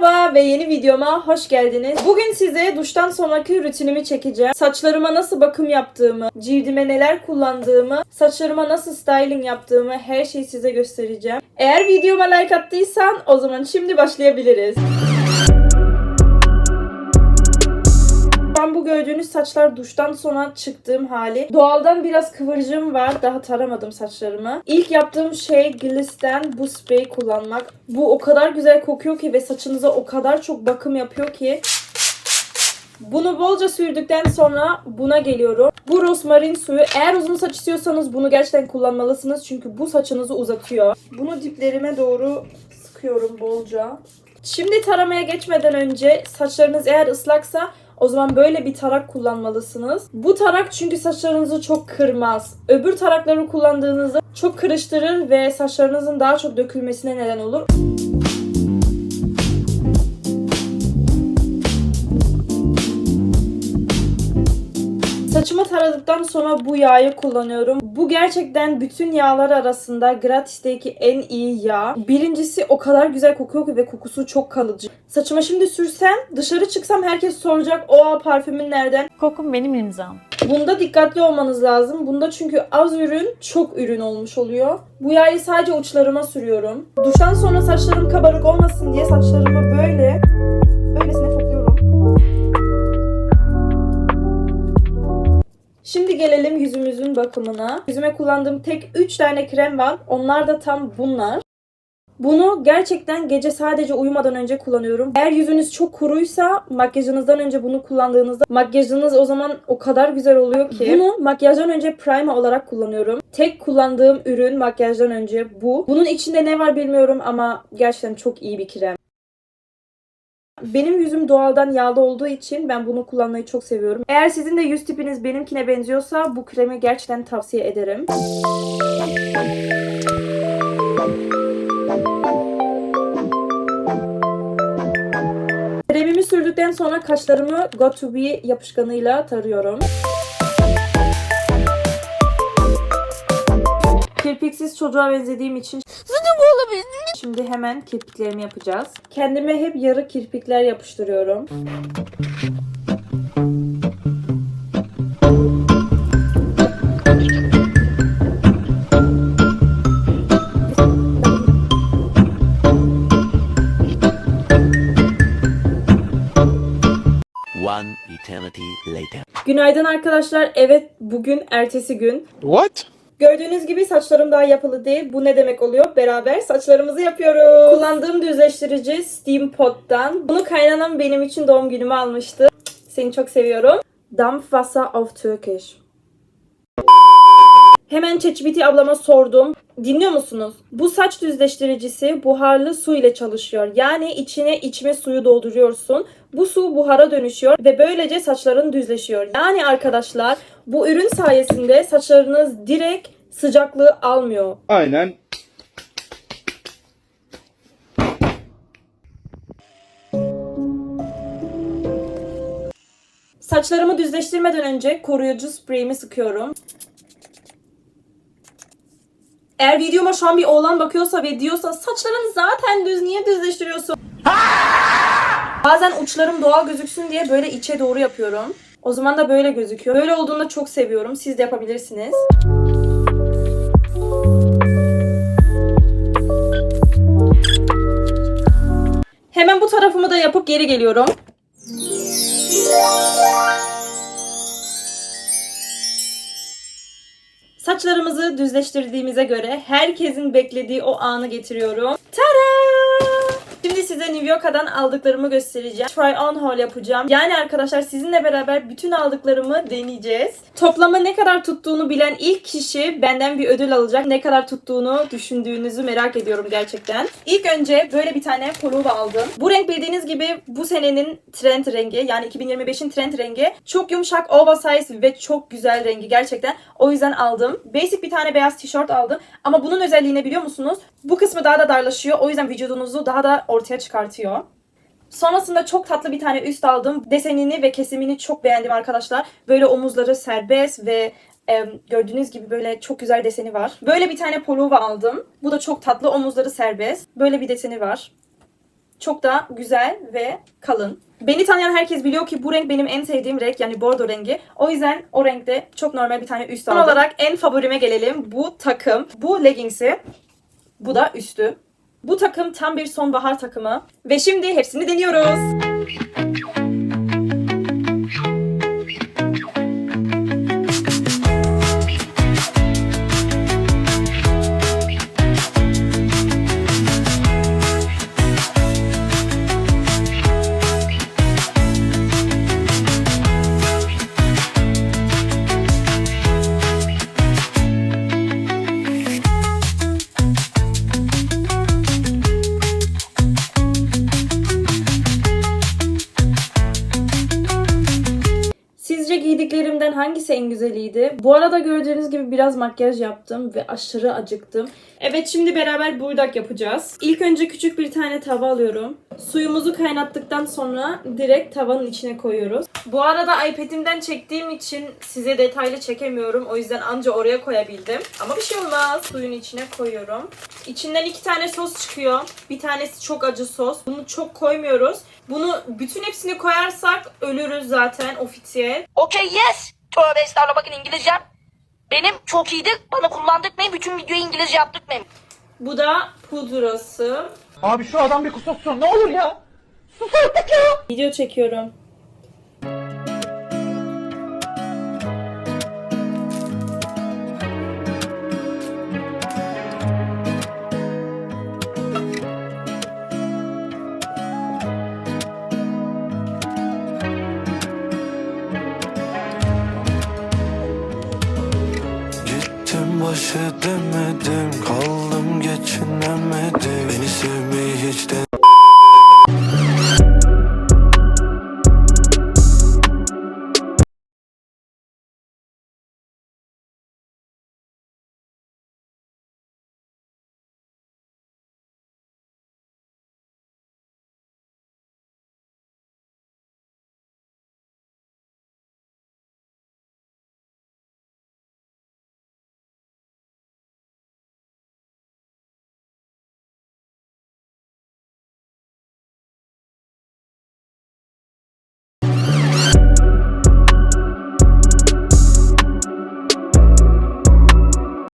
Merhaba ve yeni videoma hoş geldiniz. Bugün size duştan sonraki rutinimi çekeceğim. Saçlarıma nasıl bakım yaptığımı, cildime neler kullandığımı, saçlarıma nasıl styling yaptığımı her şeyi size göstereceğim. Eğer videoma like attıysan o zaman şimdi başlayabiliriz. An bu gördüğünüz saçlar duştan sonra çıktığım hali. Doğaldan biraz kıvırcım var. Daha taramadım saçlarımı. İlk yaptığım şey Gliss'ten bu spreyi kullanmak. Bu o kadar güzel kokuyor ki ve saçınıza o kadar çok bakım yapıyor ki. Bunu bolca sürdükten sonra buna geliyorum. Bu rosmarin suyu. Eğer uzun saç istiyorsanız bunu gerçekten kullanmalısınız. Çünkü bu saçınızı uzatıyor. Bunu diplerime doğru sıkıyorum bolca. Şimdi taramaya geçmeden önce saçlarınız eğer ıslaksa o zaman böyle bir tarak kullanmalısınız. Bu tarak çünkü saçlarınızı çok kırmaz. Öbür tarakları kullandığınızda çok kırıştırır ve saçlarınızın daha çok dökülmesine neden olur. Saçımı taradıktan sonra bu yağı kullanıyorum. Bu gerçekten bütün yağlar arasında gratisteki en iyi yağ. Birincisi o kadar güzel kokuyor ki ve kokusu çok kalıcı. Saçıma şimdi sürsem dışarı çıksam herkes soracak o parfümün nereden? Kokum benim imzam. Bunda dikkatli olmanız lazım. Bunda çünkü az ürün çok ürün olmuş oluyor. Bu yağı sadece uçlarıma sürüyorum. Duştan sonra saçlarım kabarık olmasın diye saçlarımı böyle Şimdi gelelim yüzümüzün bakımına. Yüzüme kullandığım tek 3 tane krem var. Onlar da tam bunlar. Bunu gerçekten gece sadece uyumadan önce kullanıyorum. Eğer yüzünüz çok kuruysa makyajınızdan önce bunu kullandığınızda makyajınız o zaman o kadar güzel oluyor ki. Bunu makyajdan önce primer olarak kullanıyorum. Tek kullandığım ürün makyajdan önce bu. Bunun içinde ne var bilmiyorum ama gerçekten çok iyi bir krem. Benim yüzüm doğaldan yağlı olduğu için ben bunu kullanmayı çok seviyorum. Eğer sizin de yüz tipiniz benimkine benziyorsa bu kremi gerçekten tavsiye ederim. Kremimi sürdükten sonra kaşlarımı Got To Be yapışkanıyla tarıyorum. Kirpiksiz çocuğa benzediğim için Şimdi hemen kirpiklerimi yapacağız. Kendime hep yarı kirpikler yapıştırıyorum. One eternity later. Günaydın arkadaşlar. Evet bugün ertesi gün. What? Gördüğünüz gibi saçlarım daha yapılı değil. Bu ne demek oluyor? Beraber saçlarımızı yapıyoruz. Kullandığım düzleştirici Steam Pot'tan. Bunu kaynanam benim için doğum günümü almıştı. Seni çok seviyorum. Dampfwasser of Turkish. Hemen ChatGPT ablama sordum. Dinliyor musunuz? Bu saç düzleştiricisi buharlı su ile çalışıyor. Yani içine içme suyu dolduruyorsun. Bu su buhara dönüşüyor ve böylece saçların düzleşiyor. Yani arkadaşlar bu ürün sayesinde saçlarınız direkt sıcaklığı almıyor. Aynen. Saçlarımı düzleştirmeden önce koruyucu spreyimi sıkıyorum. Eğer videoma şu an bir oğlan bakıyorsa ve diyorsa saçların zaten düz niye düzleştiriyorsun? Bazen uçlarım doğal gözüksün diye böyle içe doğru yapıyorum. O zaman da böyle gözüküyor. Böyle olduğunda çok seviyorum. Siz de yapabilirsiniz. Hemen bu tarafımı da yapıp geri geliyorum. Saçlarımızı düzleştirdiğimize göre herkesin beklediği o anı getiriyorum. Size New York'dan aldıklarımı göstereceğim. Try on haul yapacağım. Yani arkadaşlar sizinle beraber bütün aldıklarımı deneyeceğiz. Toplamı ne kadar tuttuğunu bilen ilk kişi benden bir ödül alacak. Ne kadar tuttuğunu düşündüğünüzü merak ediyorum gerçekten. İlk önce böyle bir tane pullover aldım. Bu renk bildiğiniz gibi bu senenin trend rengi. Yani 2025'in trend rengi. Çok yumuşak, oversize ve çok güzel rengi gerçekten. O yüzden aldım. Basic bir tane beyaz tişört aldım. Ama bunun özelliği ne biliyor musunuz? Bu kısmı daha da darlaşıyor. O yüzden vücudunuzu daha da ortaya çıkartıyor. Sonrasında çok tatlı bir tane üst aldım. Desenini ve kesimini çok beğendim arkadaşlar. Böyle omuzları serbest ve e, gördüğünüz gibi böyle çok güzel deseni var. Böyle bir tane pullover aldım. Bu da çok tatlı. Omuzları serbest. Böyle bir deseni var. Çok da güzel ve kalın. Beni tanıyan herkes biliyor ki bu renk benim en sevdiğim renk yani bordo rengi. O yüzden o renkte çok normal bir tane üst aldım. Son olarak en favorime gelelim. Bu takım. Bu leggingsi. Bu da üstü. Bu takım tam bir sonbahar takımı. Ve şimdi hepsini deniyoruz. Giydiklerimden hangisi en güzeliydi? Bu arada gördüğünüz gibi biraz makyaj yaptım ve aşırı acıktım. Evet şimdi beraber burdak yapacağız. İlk önce küçük bir tane tava alıyorum. Suyumuzu kaynattıktan sonra direkt tavanın içine koyuyoruz. Bu arada iPad'imden çektiğim için size detaylı çekemiyorum. O yüzden anca oraya koyabildim. Ama bir şey olmaz. Suyun içine koyuyorum. İçinden iki tane sos çıkıyor. Bir tanesi çok acı sos. Bunu çok koymuyoruz. Bunu bütün hepsini koyarsak ölürüz zaten ofisiye. Okey yes. Tövbe estağfurullah bakın İngilizcem. Benim çok iyiydi. Bana kullandırmayın. Bütün videoyu İngilizce yaptırmayın. Bu da pudrası. Abi şu adam bir kusursun ne olur ya. Sus artık ya. Video çekiyorum. Edemedim Kaldım geçinemedim. Beni sevmeyi hiç